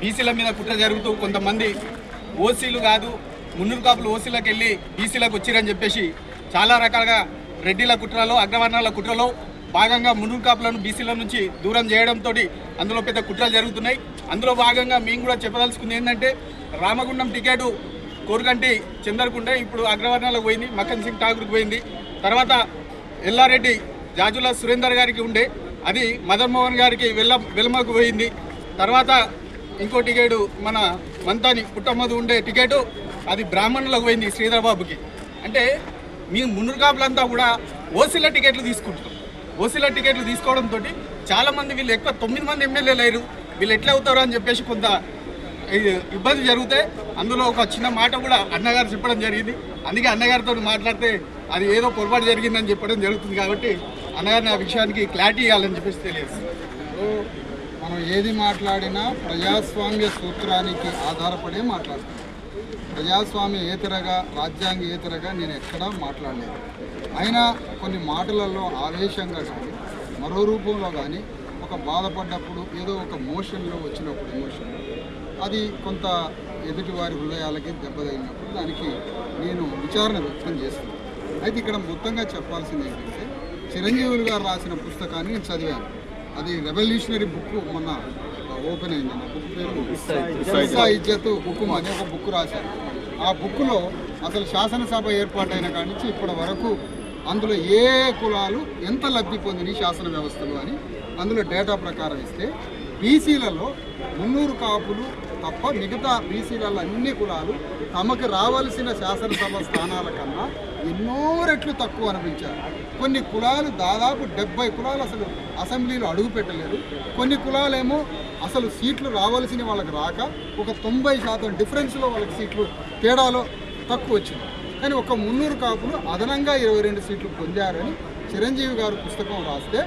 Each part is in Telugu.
బీసీల మీద కుట్ర జరుగుతూ కొంతమంది ఓసీలు కాదు మున్నూరు కాపులు ఓసీలకు వెళ్ళి బీసీలకు వచ్చిరని చెప్పేసి చాలా రకాలుగా రెడ్డిల కుట్రలో అగ్రవర్ణాల కుట్రలో భాగంగా మున్నూరు కాపులను బీసీల నుంచి దూరం చేయడంతో అందులో పెద్ద కుట్రలు జరుగుతున్నాయి. అందులో భాగంగా మేము కూడా చెప్పదలుచుకుంది ఏంటంటే రామగుండం టికెట్ కోరుకంటి చందరకుండే ఇప్పుడు అగ్రవర్ణాలకు పోయింది మక్కన్ సింగ్ ఠాగూర్కి పోయింది. తర్వాత ఎల్లారెడ్డి జాజుల సురేందర్ గారికి ఉండే అది మదన్మోహన్ గారికి వెల్ల వెలమకు పోయింది. తర్వాత ఇంకో టికెట్ మన మంతాని పుట్టమ్మది ఉండే టికెట్ అది బ్రాహ్మణులకు పోయింది శ్రీధర్ బాబుకి అంటే మీ మున్నూరు కూడా ఓసీల టికెట్లు తీసుకుంటారు ఓసీల టికెట్లు తీసుకోవడంతో చాలామంది వీళ్ళు ఎక్కువ తొమ్మిది మంది ఎమ్మెల్యేలు లేరు. వీళ్ళు ఎట్లా అవుతారు అని చెప్పేసి కొంత ఇబ్బంది జరిగితే అందులో ఒక చిన్న మాట కూడా అన్నగారు చెప్పడం జరిగింది. అందుకే అన్నగారితో మాట్లాడితే అది ఏదో పొరపాటు జరిగిందని చెప్పడం జరుగుతుంది కాబట్టి అన్నగారిని ఆ విషయానికి క్లారిటీ ఇవ్వాలని చెప్పేసి తెలియదు మనం ఏది మాట్లాడినా ప్రజాస్వామ్య సూత్రానికి ఆధారపడే మాట్లాడతాం ప్రజాస్వామ్య ఏతరగా రాజ్యాంగ ఏతరగా నేను ఎక్కడా మాట్లాడలేదు. అయినా కొన్ని మాటలలో ఆవేశంగా కానీ మరో రూపంలో కానీ ఒక బాధపడ్డప్పుడు ఏదో ఒక మోషన్లో వచ్చినప్పుడు ఎమోషన్ అది కొంత ఎదుటివారి హృదయాలకి దెబ్బతగినప్పుడు దానికి నేను విచారణ వ్యక్తం చేస్తాను అయితే ఇక్కడ మొత్తంగా చెప్పాల్సింది ఏంటంటే చిరంజీవులు గారు రాసిన పుస్తకాన్ని నేను చదివాను. అది రెవల్యూషనరీ బుక్ మొన్న ఓపెన్ అయింది. ఆ బుక్ పేరు ఇజ్జత్ అనే ఒక బుక్ రాశారు. ఆ బుక్లో అసలు శాసనసభ ఏర్పాటైన కాడి నుంచి ఇప్పటి వరకు అందులో ఏ కులాలు ఎంత లబ్ధి పొందినాయి శాసన వ్యవస్థలో అని అందులో డేటా ప్రకారం ఇస్తే బీసీలలో మున్నూరు కాపులు తప్ప మిగతా బీసీలలో అన్ని కులాలు తమకు రావాల్సిన శాసనసభ స్థానాల కన్నా ఎన్నో రెట్లు తక్కువ అనిపించారు. కొన్ని కులాలు దాదాపు డెబ్బై కులాలు అసలు అసెంబ్లీలో అడుగు పెట్టలేదు. కొన్ని కులాలేమో అసలు సీట్లు రావాల్సిన వాళ్ళకి రాక ఒక తొంభై శాతం డిఫరెన్స్లో వాళ్ళకి సీట్లు తేడాలో తక్కువ వచ్చింది. కానీ ఒక మున్నూరు కాపులు అదనంగా ఇరవై రెండు సీట్లు పొందారని చిరంజీవి గారు పుస్తకం రాస్తే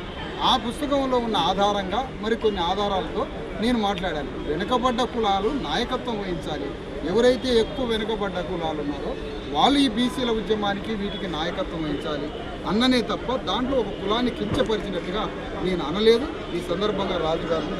ఆ పుస్తకంలో ఉన్న ఆధారంగా మరికొన్ని ఆధారాలతో నేను మాట్లాడాను. వెనుకబడ్డ కులాలు నాయకత్వం వహించాలి. ఎవరైతే ఎక్కువ వెనుకబడ్డ కులాలు ఉన్నారో వాళ్ళు ఈ బీసీల ఉద్యమానికి వీటికి నాయకత్వం వహించాలి. అన్ననే తప్ప దాంట్లో ఒక కులాన్ని కించపరిచినట్టుగా నేను అనలేదు. ఈ సందర్భంగా రాజుగారిని